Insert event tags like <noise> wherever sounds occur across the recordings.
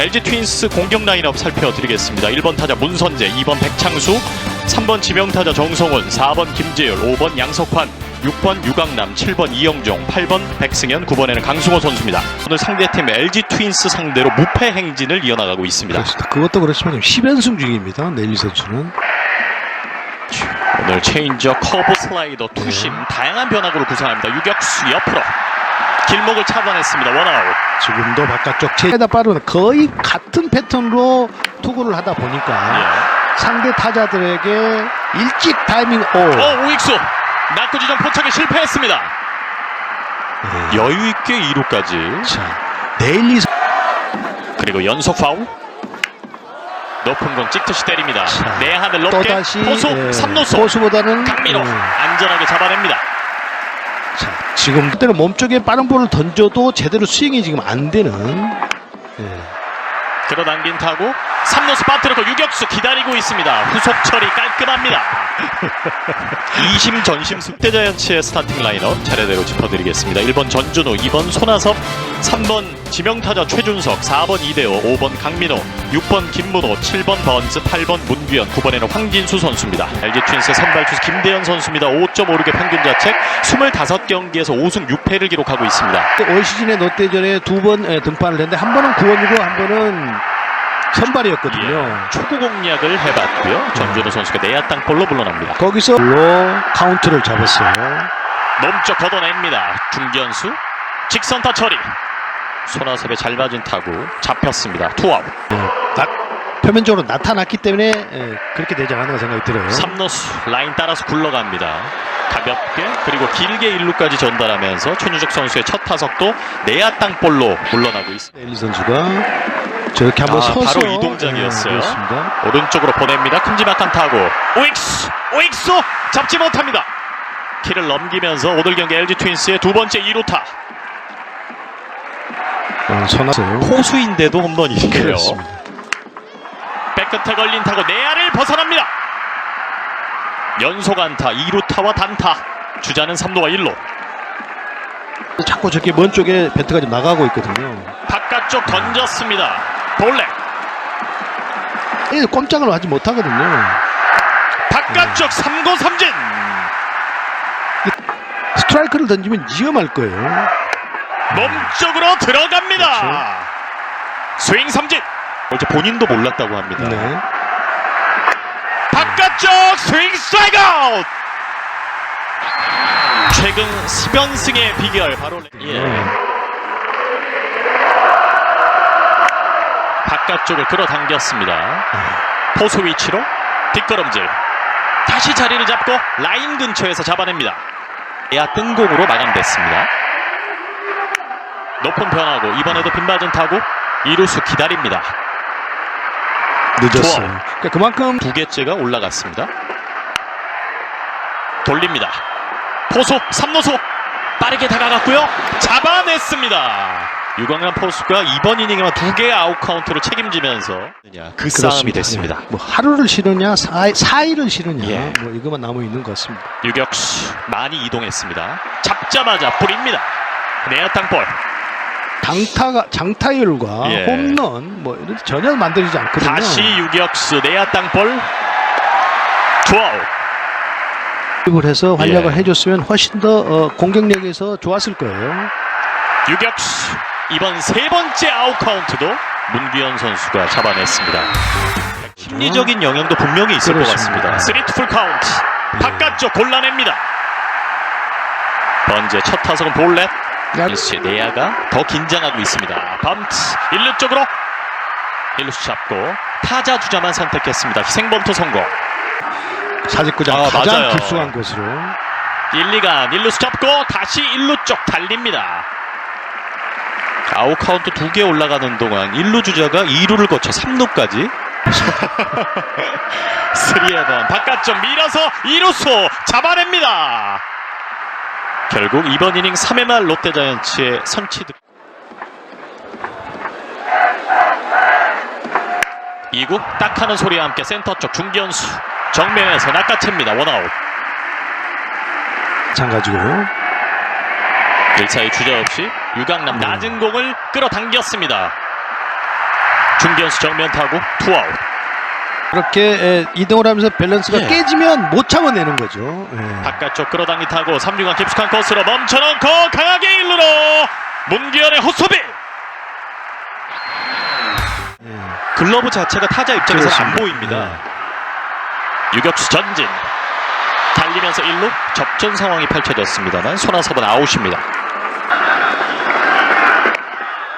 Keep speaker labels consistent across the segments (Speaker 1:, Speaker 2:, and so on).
Speaker 1: LG 트윈스 공격 라인업 살펴드리겠습니다. 1번 타자 문선재, 2번 백창수, 3번 지명타자 정성훈, 4번 김재열, 5번 양석환, 6번 유강남, 7번 이영종, 8번 백승현, 9번에는 강승호 선수입니다. 오늘 상대팀 LG 트윈스 상대로 무패 행진을 이어나가고 있습니다.
Speaker 2: 그렇습니다. 그것도 그렇지만 10연승 중입니다. 네일리 선수는.
Speaker 1: 오늘 체인저, 커브, 슬라이더, 투심 다양한 변화구를 구사합니다. 유격수 옆으로 길목을 차단했습니다. 원아웃.
Speaker 2: 지금도 바깥쪽 체에다 빠르는 거의 같은 패턴으로 투구를 하다 보니까
Speaker 1: 예.
Speaker 2: 상대 타자들에게 일찍 타이밍 오.
Speaker 1: 어, 우익수 낙구 지점 포착에 실패했습니다.
Speaker 2: 네.
Speaker 1: 여유 있게 2루까지
Speaker 2: 자, 네일리 선-
Speaker 1: 그리고 연속 파울. 높은 공 찍듯이 때립니다.
Speaker 2: 자,
Speaker 1: 내 하늘 높게
Speaker 2: 또다시
Speaker 1: 포수
Speaker 2: 예,
Speaker 1: 3루수
Speaker 2: 포수보다는
Speaker 1: 강민호
Speaker 2: 예.
Speaker 1: 안전하게 잡아냅니다.
Speaker 2: 자, 지금 그때는 몸쪽에 빠른 볼을 던져도 제대로 스윙이 지금 안 되는 예.
Speaker 1: 끌어당긴 타구 3루수 빠뜨렸고 유격수 기다리고 있습니다. 후속 처리 깔끔합니다. 이심 전심 숙대자연치의 스타팅 라인업 차례대로 짚어드리겠습니다. 1번 전준호, 2번 손아섭, 3번 지명타자 최준석, 4번 이대호, 5번 강민호, 6번 김문호, 7번 번즈, 8번 문규현, 9번에는 황진수 선수입니다. LG 트윈스 선발 투수 김대현 선수입니다. 5.56의 평균 자책 25경기에서 5승 6패를 기록하고 있습니다.
Speaker 2: 올 시즌에 롯데전에 두 번 등판을 했는데 한 번은 구원이고 한 번은 선발이었거든요.
Speaker 1: 예, 초구 공략을 해봤고요. 전준호 선수가 내야 땅볼로 물러납니다.
Speaker 2: 거기서 로 카운트를 잡았어요.
Speaker 1: 몸쪽 걷어냅니다. 중견수 직선타 처리. 손아섭의 잘 맞은 타구 잡혔습니다. 투아웃.
Speaker 2: 예, 나- 표면적으로 나타났기 때문에 예, 그렇게 되지 않았나 생각이 들어요.
Speaker 1: 3루수 라인 따라서 굴러갑니다. 가볍게 그리고 길게 1루까지 전달하면서 최유적 선수의 첫 타석도 내야 땅볼로 물러나고 있습니다.
Speaker 2: 엘리 선수가 저렇게 한번
Speaker 1: 아,
Speaker 2: 서서
Speaker 1: 바로 이 동작이었어요.
Speaker 2: 예, 그렇습니다.
Speaker 1: 오른쪽으로 보냅니다. 큼지막한 타구. 오익수! 오익수! 잡지 못합니다. 키를 넘기면서 오늘 경기 LG 트윈스의 두 번째 2루타.
Speaker 2: 어, 선하세요.
Speaker 1: 포수인데도.
Speaker 2: 그렇습니다.
Speaker 1: 백끝에 걸린 타고 내야를 벗어납니다. 연속 안타, 2루타와 단타. 주자는 3루와 1루.
Speaker 2: 자꾸 저렇게 먼 쪽에 배트가 좀 나가고 있거든요.
Speaker 1: 바깥쪽 던졌습니다. 볼넷.
Speaker 2: 예, 꼼짝을 하지 못하거든요.
Speaker 1: 바깥쪽 3구 삼진.
Speaker 2: 스트라이크를 던지면 위험할 거예요.
Speaker 1: 몸쪽으로 들어갑니다.
Speaker 2: 그렇죠.
Speaker 1: 스윙 삼진. 어제 본인도 몰랐다고 합니다.
Speaker 2: 네.
Speaker 1: 바깥쪽 스윙 스트라이크 아웃. 최근 10연승의 비결 바로 예.
Speaker 2: 네.
Speaker 1: 바깥쪽을 끌어당겼습니다. 포수 위치로 뒷걸음질. 다시 자리를 잡고 라인 근처에서 잡아냅니다. 야 뜬공으로 마감됐습니다. 높은 변화고 이번에도 빗맞은 타구 이루수 기다립니다.
Speaker 2: 늦었어요.
Speaker 1: 좋아.
Speaker 2: 그러니까 그만큼
Speaker 1: 두 개째가 올라갔습니다. 돌립니다. 포수 3루수 빠르게 다가갔고요. 잡아냈습니다. 유광남 포수가 이번 이닝에만 두 개의 아웃 카운트를 책임지면서 그 싸움이. 됐습니다.
Speaker 2: 예. 뭐 하루를 쉬느냐, 사이, 사일을 쉬느냐,
Speaker 1: 예.
Speaker 2: 뭐 이것만 남아 있는 것 같습니다.
Speaker 1: 유격수 많이 이동했습니다. 잡자마자 뿌립니다. 내야 땅볼.
Speaker 2: 장타가 장타율과
Speaker 1: 예.
Speaker 2: 홈런 뭐 이런 데 전혀 만들어지지 않거든요.
Speaker 1: 다시 유격수 내야 땅볼. 투아웃.
Speaker 2: 을 해서 활약을
Speaker 1: 예.
Speaker 2: 해줬으면 훨씬 더 어, 공격력에서 좋았을 거예요.
Speaker 1: 유격수 이번 세 번째 아웃 카운트도 문규현 선수가 잡아냈습니다. 심리적인 영향도 분명히 있을 것
Speaker 2: 그렇습니다.
Speaker 1: 같습니다. 스리트 풀 카운트 바깥쪽 골라냅니다. 번제 첫 타석은 볼넷.
Speaker 2: 야,
Speaker 1: 일수 내야가 더 긴장하고 있습니다. 범트 1루 쪽으로 1루수 잡고 타자 주자만 선택했습니다. 희생범투 성공.
Speaker 2: 사직구장
Speaker 1: 아,
Speaker 2: 가장
Speaker 1: 맞아요.
Speaker 2: 깊숙한 곳으로
Speaker 1: 1, 2간 1루수 잡고 다시 1루 쪽 달립니다. 아웃 카운트 두 개 올라가는 동안 1루 주자가 2루를 거쳐 3루까지 3에번 <laughs> 바깥쪽 밀어서 2루수 잡아냅니다. 결국 이번 이닝 3회 말 롯데 자이언츠의 선취 득 2구 딱 하는 소리와 함께 센터 쪽 중견수 정면에서 낚아챕니다. 원아웃.
Speaker 2: 마찬가지고
Speaker 1: 1사의 주자 없이 유강남
Speaker 2: 네.
Speaker 1: 낮은 공을 끌어당겼습니다. 중견수 정면 타고 투아웃.
Speaker 2: 그렇게 에, 이동을 하면서 밸런스가
Speaker 1: 예.
Speaker 2: 깨지면 못 참아내는 거죠. 예.
Speaker 1: 바깥쪽 끌어당기 타고 3루간 깊숙한 코스로 멈춰놓고 강하게 1루로 문기현의 호수비.
Speaker 2: 예.
Speaker 1: 글러브 자체가 타자 입장에서 안. 보입니다. 유격수 전진. 달리면서 1루 접전 상황이 펼쳐졌습니다만 손아섭은 아웃입니다.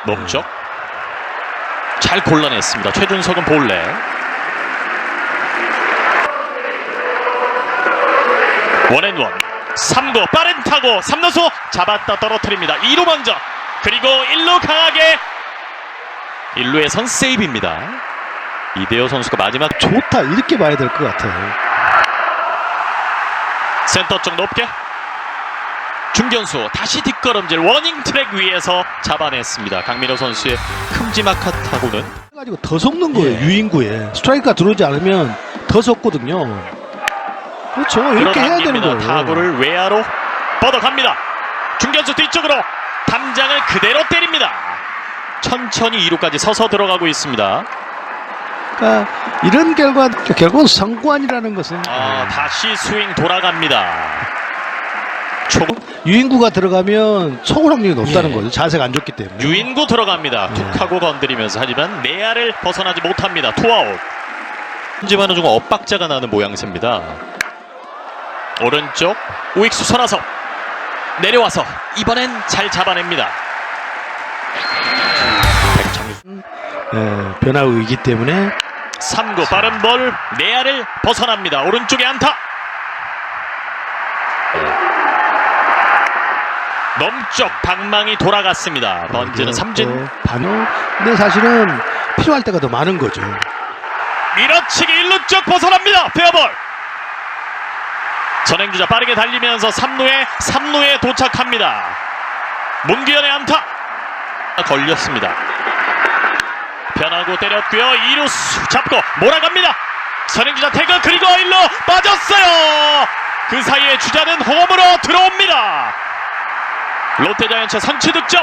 Speaker 1: 몸쪽 잘 골라냈습니다. 최준석은 볼래. 원앤원 3구 빠른 타고 3루수 잡았다 떨어뜨립니다. 2루 먼저 그리고 1루 강하게 1루에선 세이브입니다. 이대호 선수가 마지막
Speaker 2: 좋다 이렇게 봐야 될 것 같아요.
Speaker 1: 센터 쪽 높게 중견수 다시 뒷걸음질 워닝 트랙 위에서 잡아냈습니다. 강민호 선수의 큼지막한 타구는
Speaker 2: 가지고 더 속는 거예요
Speaker 1: 예.
Speaker 2: 유인구에 스트라이크가 들어오지 않으면 더 속거든요. 그렇죠 이렇게 해야 되는. 거예요.
Speaker 1: 타구를 외야로 뻗어갑니다. 중견수 뒤쪽으로 담장을 그대로 때립니다. 천천히 2루까지 서서 들어가고 있습니다.
Speaker 2: 그러니까 이런 결과 결국은 성관이라는 것은
Speaker 1: 아, 다시 스윙 돌아갑니다. 초
Speaker 2: 유인구가 들어가면 속을 확률이 높다는
Speaker 1: 예.
Speaker 2: 거죠. 자세가 안 좋기 때문에.
Speaker 1: 유인구 들어갑니다.
Speaker 2: 예.
Speaker 1: 툭 하고 건드리면서 하지만 내야를 벗어나지 못합니다. 투아웃. 하지만은 조금 엇박자가 나는 모양새입니다. 오른쪽 우익수 선화석 내려와서 이번엔 잘 잡아냅니다. 백창유
Speaker 2: 예, 변화가 있기 때문에
Speaker 1: 3구 빠른 볼 내야를 벗어납니다. 오른쪽에 안타. 넘쪽 방망이 돌아갔습니다. 번지는 삼진.
Speaker 2: 반응. 근데 사실은 필요할 때가 더 많은 거죠.
Speaker 1: 밀어치기 1루 쪽 벗어납니다. 페어볼. 전행주자 빠르게 달리면서 3루에 3루에 도착합니다. 문기현의 안타 걸렸습니다. 변하고 때렸고요. 2루수 잡고 몰아갑니다. 선행주자 태그 그리고 1루 빠졌어요. 그 사이에 주자는 홈으로 들어옵니다. 롯데자이언츠 선취 득점.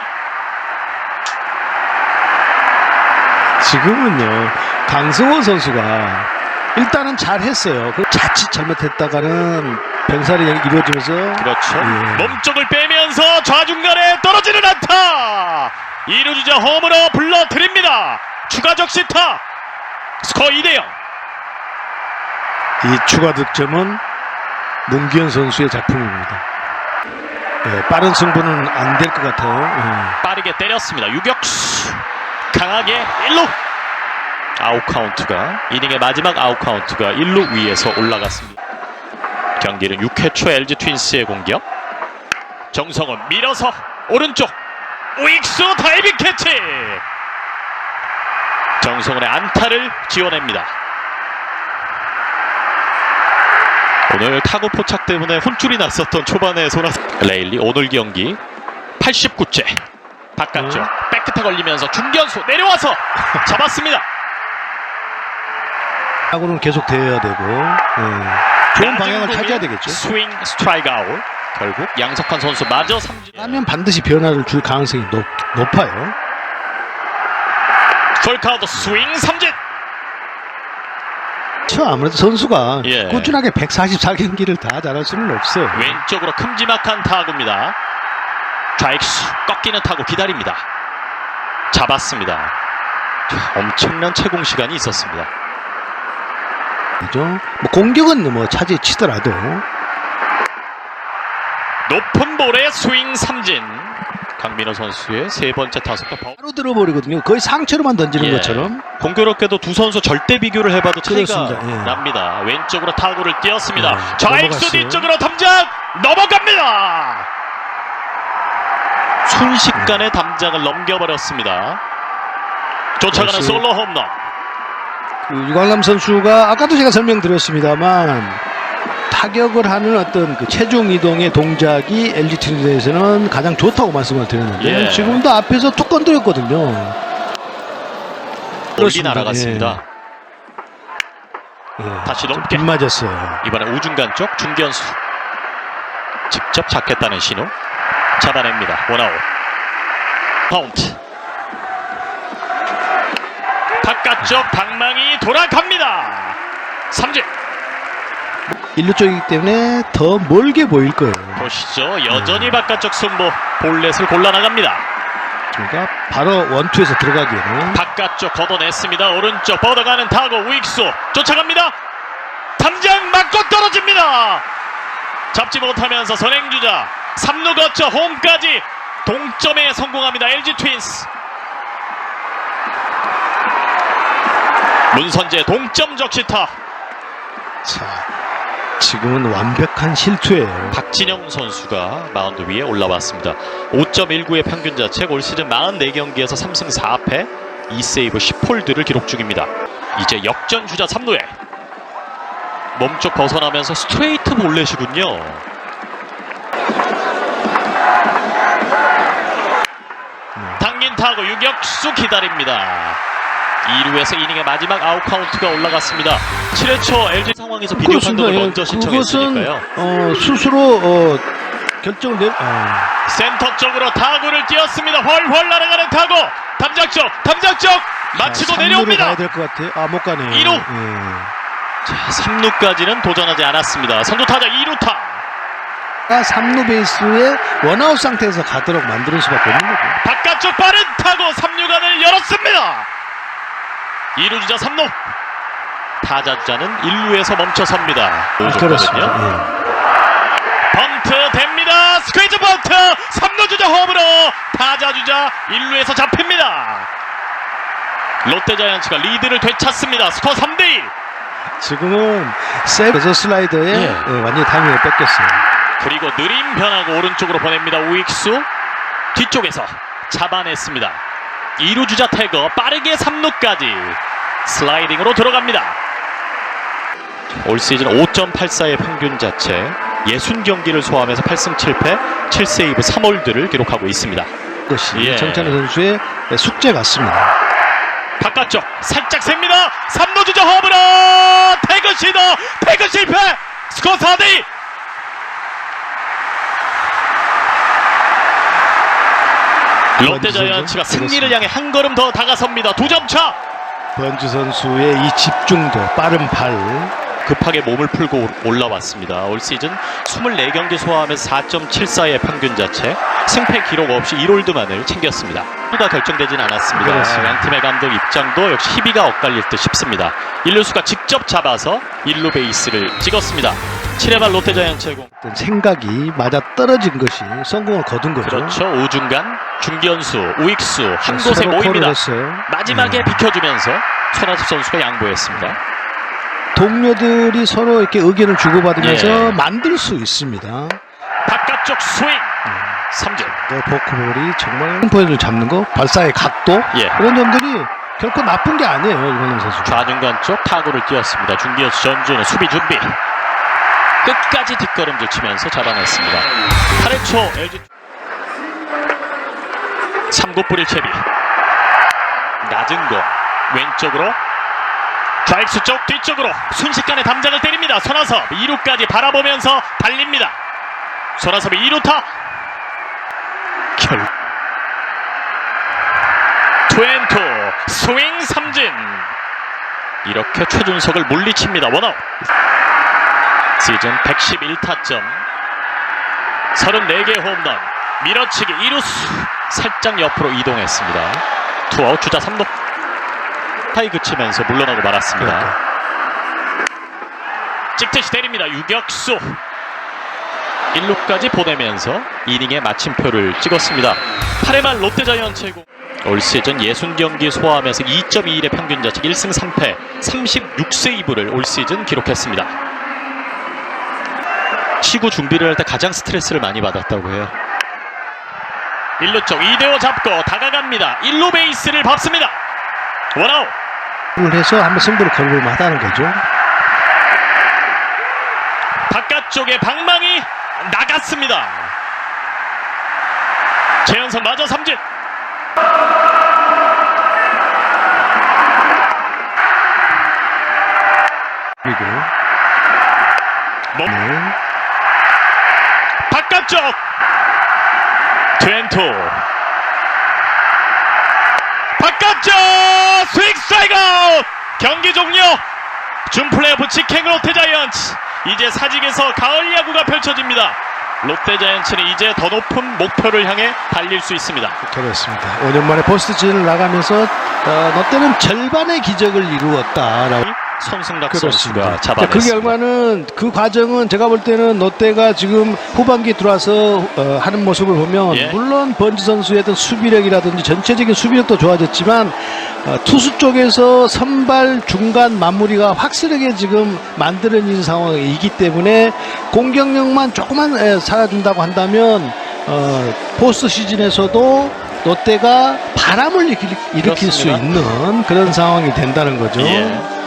Speaker 2: 지금은요, 강승원 선수가 일단은 잘 했어요. 그 자칫 잘못했다가는 병살이 이루어지면서
Speaker 1: 그렇죠.
Speaker 2: 예.
Speaker 1: 몸쪽을 빼면서 좌중간에 떨어지는 안타. 2루 주자 홈으로 불러드립니다. 추가 적 시타. 스코어 2대 0.
Speaker 2: 이 추가 득점은 문기현 선수의 작품입니다. 예, 빠른 승부는 안 될 것 같아요.
Speaker 1: 빠르게 때렸습니다. 유격수. 강하게 1루. 아웃 카운트가 이닝의 마지막 아웃 카운트가 1루 위에서 올라갔습니다. 경기는 6회 초 LG 트윈스의 공격. 정성은 밀어서 오른쪽 우익수 다이빙 캐치. 정성훈의 안타를 지어냅니다. 오늘 타구 포착 때문에 혼쭐이 났었던 초반의 소나 레일리 오늘 경기 89째 바깥쪽 백끝에 걸리면서 중견수 내려와서 잡았습니다.
Speaker 2: 예. 하고는 계속 되어야 되고 예, 좋은 방향을
Speaker 1: 나중국이
Speaker 2: 찾아야 되겠죠.
Speaker 1: 스윙 스트라이크 아웃 결국 양석환 선수 마저 삼진
Speaker 2: 하면 반드시 변화를 줄 가능성이 높, 높아요.
Speaker 1: 풀카운트 스윙 삼진
Speaker 2: 저 아무래도 선수가
Speaker 1: 예.
Speaker 2: 꾸준하게 144경기를 다 잘할 수는 없어요.
Speaker 1: 왼쪽으로 큼지막한 타구입니다. 좌익수 꺾이는 타구 기다립니다. 잡았습니다. 자, 엄청난 채공 시간이 있었습니다.
Speaker 2: 그죠? 뭐 공격은 뭐 차지에 치더라도
Speaker 1: 높은 볼의 스윙 삼진. 강민호 선수의 세 번째 파울.
Speaker 2: 바로 들어버리거든요. 거의 상체로만 던지는
Speaker 1: 예.
Speaker 2: 것처럼.
Speaker 1: 공교롭게도 두 선수 절대 비교를 해봐도 차이가
Speaker 2: 그렇습니다. 예.
Speaker 1: 납니다. 왼쪽으로 타구를 띄었습니다.
Speaker 2: 예,
Speaker 1: 좌익수. 뒤쪽으로 담장 넘어갑니다. 순식간에 담장을 넘겨버렸습니다. 쫓아가는
Speaker 2: 역시
Speaker 1: 솔로 홈런.
Speaker 2: 그 유광남 선수가 아까도 제가 설명드렸습니다만 타격을 하는 어떤 그 체중 이동의 동작이 LG 트윈스에서는 가장 좋다고 말씀을 드렸는데
Speaker 1: 예.
Speaker 2: 지금도 앞에서 툭 건드렸거든요.
Speaker 1: 멀리
Speaker 2: 그렇습니다.
Speaker 1: 날아갔습니다.
Speaker 2: 예.
Speaker 1: 다시
Speaker 2: 좀
Speaker 1: 높게.
Speaker 2: 빗맞았어요.
Speaker 1: 이번엔 우중간 쪽 중견수. 직접 잡겠다는 신호. 잡아냅니다. 원아웃. 카운트. 바깥쪽 방망이 돌아갑니다. 삼진
Speaker 2: 일루 쪽이기 때문에 더 멀게 보일 거예요.
Speaker 1: 보시죠. 여전히 바깥쪽 승부 볼넷을 골라 나갑니다.
Speaker 2: 그러니까 바로 원투에서 들어가기에는
Speaker 1: 바깥쪽 걷어냈습니다. 오른쪽 뻗어가는 타고 우익수 쫓아갑니다. 담장 맞고 떨어집니다. 잡지 못하면서 선행주자 3루 거쳐 홈까지 동점에 성공합니다. LG 트윈스. 문선재 동점 적시타.
Speaker 2: 자, 지금은 완벽한 실투예요.
Speaker 1: 박진영 선수가 마운드 위에 올라왔습니다. 5.19의 평균 자책 올 시즌 44경기에서 3승 4패 2세이브 10홀드를 기록 중입니다. 이제 역전 주자 3루에 몸쪽 벗어나면서 스트레이트 볼넷이군요. 당긴 타고 유격수 기다립니다. 2루에서 이닝의 마지막 아웃 카운트가 올라갔습니다. 7회 초 LG 상황에서 비디오 판독을
Speaker 2: 예,
Speaker 1: 먼저 신청했으니까요.
Speaker 2: 어, 스스로 어, 결정을 내. 아,
Speaker 1: 센터 쪽으로 타구를 띄었습니다. 훨훨 날아가는 타구. 담장 쪽, 담장 쪽 마치고
Speaker 2: 자,
Speaker 1: 내려옵니다.
Speaker 2: 가야 될 것 같아요. 아, 못 가네요.
Speaker 1: 이루.
Speaker 2: 예.
Speaker 1: 자, 3루까지는 도전하지 않았습니다. 선두 타자 2루타.
Speaker 2: 아, 3루 베이스에 원아웃 상태에서 가도록 만드는 수밖에 없는 거죠.
Speaker 1: 바깥쪽 빠른 타구 3루간을 열었습니다. 2루 주자 3루. 타자 주자는 1루에서 멈춰섭니다.
Speaker 2: 아. 그렇습니다. 예.
Speaker 1: 번트 됩니다. 스퀴즈 번트. 3루 주자 홈으로 타자 주자 1루에서 잡힙니다. 롯데 자이언츠가 리드를 되찾습니다. 스코어 3대 1.
Speaker 2: 지금은 세에서 슬라이더에
Speaker 1: 예.
Speaker 2: 예, 완전히 타이밍을 뺏겼어요.
Speaker 1: 그리고 느림 변하고 오른쪽으로 보냅니다. 우익수 뒤쪽에서 잡아냈습니다. 2루 주자 태거 빠르게 3루까지 슬라이딩으로 들어갑니다. 올 시즌 5.84의 평균 자체 60경기를 소화하면서 8승 7패 7세이브 3홀드를 기록하고 있습니다.
Speaker 2: 그것이
Speaker 1: 예.
Speaker 2: 정찬호 선수의 숙제 같습니다.
Speaker 1: 바깥쪽 살짝 셉니다. 3루 주자 홈으로 태그 시도 태그 실패 스코어 4대2 롯데 자이언츠가 승리를 향해 한 걸음 더 다가섭니다. 두 점 차.
Speaker 2: 번주 선수의 이 집중도 빠른 발
Speaker 1: 급하게 몸을 풀고 올라왔습니다. 올 시즌 24경기 소화하면서 4.74의 평균 자체, 승패 기록 없이 1홀드만을 챙겼습니다. 수가 결정되진 않았습니다.
Speaker 2: 그렇습니다.
Speaker 1: 양 팀의 감독 입장도 역시 희비가 엇갈릴 듯 싶습니다. 1루수가 직접 잡아서 1루 베이스를 찍었습니다. 7회 말 롯데자이언츠의 공.
Speaker 2: 어떤 생각이 맞아 떨어진 것이 성공을 거둔 거죠.
Speaker 1: 그렇죠. 우중간, 중견수, 우익수 한 곳에
Speaker 2: 서로 콜을
Speaker 1: 모입니다.
Speaker 2: 했어요.
Speaker 1: 마지막에
Speaker 2: 네.
Speaker 1: 비켜주면서 손아섭 선수가 양보했습니다.
Speaker 2: 동료들이 서로 이렇게 의견을 주고받으면서
Speaker 1: 예.
Speaker 2: 만들 수 있습니다.
Speaker 1: 바깥쪽 스윙, 삼진.
Speaker 2: 그 포크볼이 정말 포인트를 잡는 거, 발사의 각도
Speaker 1: 예.
Speaker 2: 그런 점들이 결코 나쁜 게 아니에요 이광남 선수.
Speaker 1: 좌중간 쪽 타구를 띄었습니다. 중기현수 전주는 수비 준비. 끝까지 뒷걸음질 치면서 잡아냈습니다. 8회 초 LG 3구 뿌릴 채비. 낮은 거 왼쪽으로 좌익수 쪽 뒤쪽으로 순식간에 담장을 때립니다. 손아섭 2루까지 바라보면서 달립니다. 손아섭이 2루타 결 투앤투 스윙 삼진 이렇게 최준석을 물리칩니다. 원아웃 시즌 111타점 34개 홈런 밀어치기 2루수 살짝 옆으로 이동했습니다. 투아웃 주자 3루 타이 그치면서 물러나고 말았습니다. 찍듯이 때립니다. 유격수 1루까지 보내면서 이닝의 마침표를 찍었습니다. 8회 말 롯데자이언츠의 공. 올 시즌 60경기 소화하면서 2.21의 평균 자책 1승 3패 36세이브를 올 시즌 기록했습니다. 시구 준비를 할 때 가장 스트레스를 많이 받았다고 해요. 1루 쪽 이대호 잡고 다가갑니다. 1루 베이스를 밟습니다. 원아웃
Speaker 2: 을 해서 한번 승부를 걸볼 만하다는 거죠.
Speaker 1: 바깥쪽에 방망이 나갔습니다. 최연성 마저 삼진.
Speaker 2: 그리고
Speaker 1: 몸
Speaker 2: 네.
Speaker 1: 바깥쪽 트웬토 바깥쪽 스윙 스트라이크 준 플레이오프 직행 롯데 자이언츠 이제 사직에서 가을 야구가 펼쳐집니다. 롯데 자이언츠는 이제 더 높은 목표를 향해 달릴 수 있습니다.
Speaker 2: 그렇습니다. 5년 만에 포스트진을 나가면서 어, 롯데는 절반의 기적을 이루었다 그렇습니다.
Speaker 1: 선수가 잡아냈습니다.
Speaker 2: 그 결과는 그 과정은 제가 볼 때는 롯데가 지금 후반기 들어와서 어, 하는 모습을 보면
Speaker 1: 예.
Speaker 2: 물론 번지 선수의 어떤 수비력이라든지 전체적인 수비력도 좋아졌지만 어, 투수 쪽에서 선발 중간 마무리가 확실하게 지금 만들어진 상황이기 때문에 공격력만 조금만 에, 살아준다고 한다면 어, 포스트 시즌에서도 롯데가 바람을 일으킬, 일으킬 수. 있는 그런 상황이 된다는 거죠.
Speaker 1: 예.